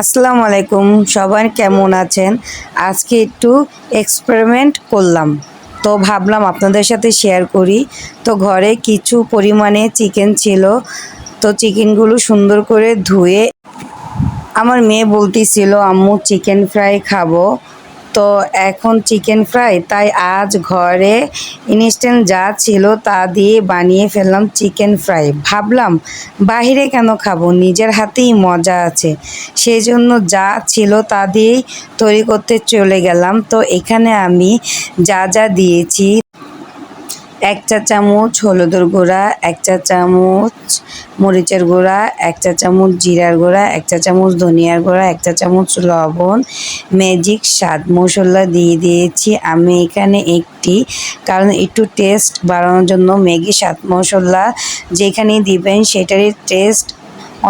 আসসালামু আলাইকুম, সবাই কেমন আছেন? আজকে একটু এক্সপেরিমেন্ট করলাম। তো ভাবলাম আপনাদের সাথে শেয়ার করি। তো ঘরে কিছু পরিমাণে চিকেন ছিল। তো চিকেনগুলো সুন্দর করে ধুয়ে আমার মেয়ে বলতেছিল, আম্মু চিকেন ফ্রাই খাব। তো এখন চিকেন ফ্রাই তাই আজ ঘরে ইনস্ট্যান্ট যা ছিল তা দিয়ে বানিয়ে ফেললাম চিকেন ফ্রাই ভাবলাম, বাহিরে কেন খাব? নিজের হাতেই মজা আছে। সেই জন্য যা ছিল তা দিয়েই তৈরি করতে চলে গেলাম। তো এখানে আমি যা যা দিয়েছি এক চা চামচ হলুদের গুঁড়া, এক চা চামচ মরিচের গুঁড়া, এক চা চামচ জিরার গুঁড়া, এক চা চামচ ধনিয়ার গুঁড়া, এক চা চামচ লবণ। ম্যাজিক স্বাদ মশলা দিয়ে দিয়েছি। আমি এখানে একটি, কারণ একটু টেস্ট বাড়ানোর জন্য ম্যাগি স্বাদ মশলা যেখানেই দিবেন সেটারই টেস্ট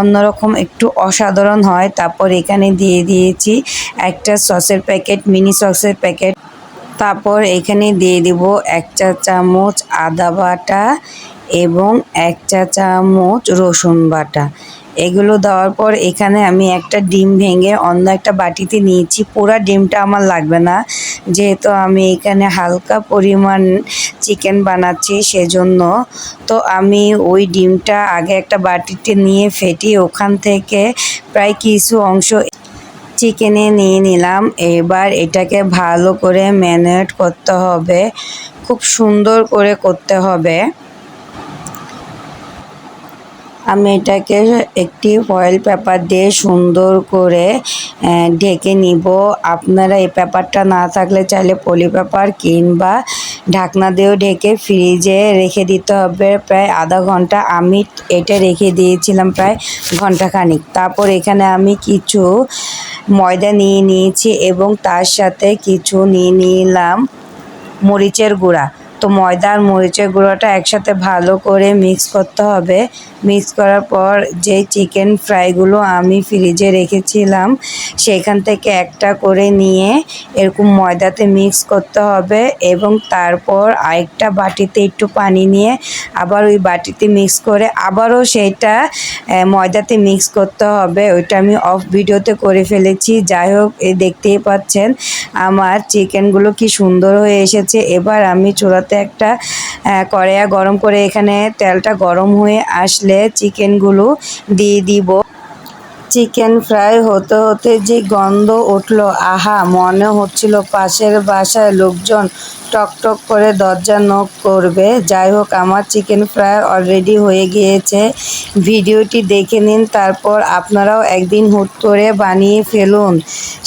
অন্যরকম, একটু অসাধারণ হয়। তারপর এখানে দিয়ে দিয়েছি একটা সসের প্যাকেট, মিনি সসের প্যাকেট। তারপর এখানে দিয়ে দিব এক চা চামচ আদা বাটা এবং এক চা চামচ রসুন বাটা। এগুলো দেওয়ার পর এখানে আমি একটা ডিম ভেঙে অন্য একটা বাটিতে নিয়েছি। পুরা ডিমটা আমার লাগবে না। যেহেতু আমি এখানে হালকা পরিমাণ চিকেন বানাচ্ছি সেজন্য। তো আমি ওই ডিমটা আগে একটা বাটিতে নিয়ে ফেটিয়ে ওখান থেকে প্রায় কিছু অংশ চিকেনে নিয়ে নিলাম। এবার এটাকে ভালো করে ম্যারিনেট করতে হবে। খুব সুন্দর করে করতে হবে। আমি এটাকে একটি ফয়েল পেপার দিয়ে সুন্দর করে ঢেকে নিব। আপনারা এই পেপারটা না থাকলে চাইলে পলি পেপার কিংবা ঢাকনা দিয়েও ঢেকে ফ্রিজে রেখে দিতে হবে। প্রায় আধা ঘণ্টা আমি এটা রেখে দিয়েছিলাম প্রায় ঘন্টাখানিক। তারপর এখানে আমি কিছু ময়দা নিয়ে নিয়েছি এবং তার সাথে কিছু নিয়ে নিলাম মরিচের গুঁড়া। তো ময়দা আর মরিচের গুঁড়োটা একসাথে ভালো করে মিক্স করতে হবে। মিক্স করার পর যে চিকেন ফ্রাইগুলো আমি ফ্রিজে রেখেছিলাম, সেখান থেকে একটা করে নিয়ে এরকম ময়দাতে মিক্স করতে হবে এবং তারপর আরেকটা বাটিতে একটু পানি নিয়ে আবার ওই বাটিতে মিক্স করে আবারও সেটা ময়দাতে মিক্স করতে হবে। ওইটা আমি অফ ভিডিওতে করে ফেলেছি। যাই হোক দেখতেই পাচ্ছেন, আমার চিকেনগুলো কি সুন্দর হয়ে এসেছে। এবার আমি চূড়াতে একটা কড়াইয়া গরম করে এখানে তেলটা গরম হয়ে আসলে চিকেনগুলো দিয়ে দিব। চিকেন ফ্রাই হতে হতে যে গন্ধ উঠল, আহা, মনে হচ্ছিল পাশের বাসায় লোকজন টক টক করে দরজা নক করবে। যাই হোক, আমার চিকেন ফ্রাই অলরেডি হয়ে গিয়েছে। ভিডিওটি দেখে নিন, তারপর আপনারাও একদিন হুট করে বানিয়ে ফেলুন।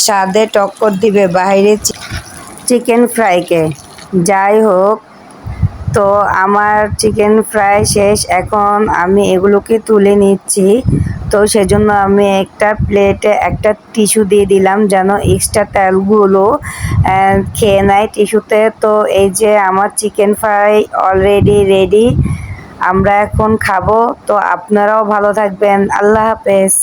স্বাদে টক্কর দিবে বাইরে চিকেন ফ্রাইকে। যাই হোক তো আমার চিকেন ফ্রাই শেষ, এখন আমি এগুলোকে তুলে নিচ্ছি। তো সেজন্য আমি একটা প্লেটে একটা টিস্যু দিয়ে দিলাম যেন এক্সট্রা তেলগুলো খেয়ে নেয় টিস্যুতে তো এই যে আমার চিকেন ফ্রাই অলরেডি রেডি আমরা এখন খাব। তো আপনারাও ভালো থাকবেন। আল্লাহ হাফেজ।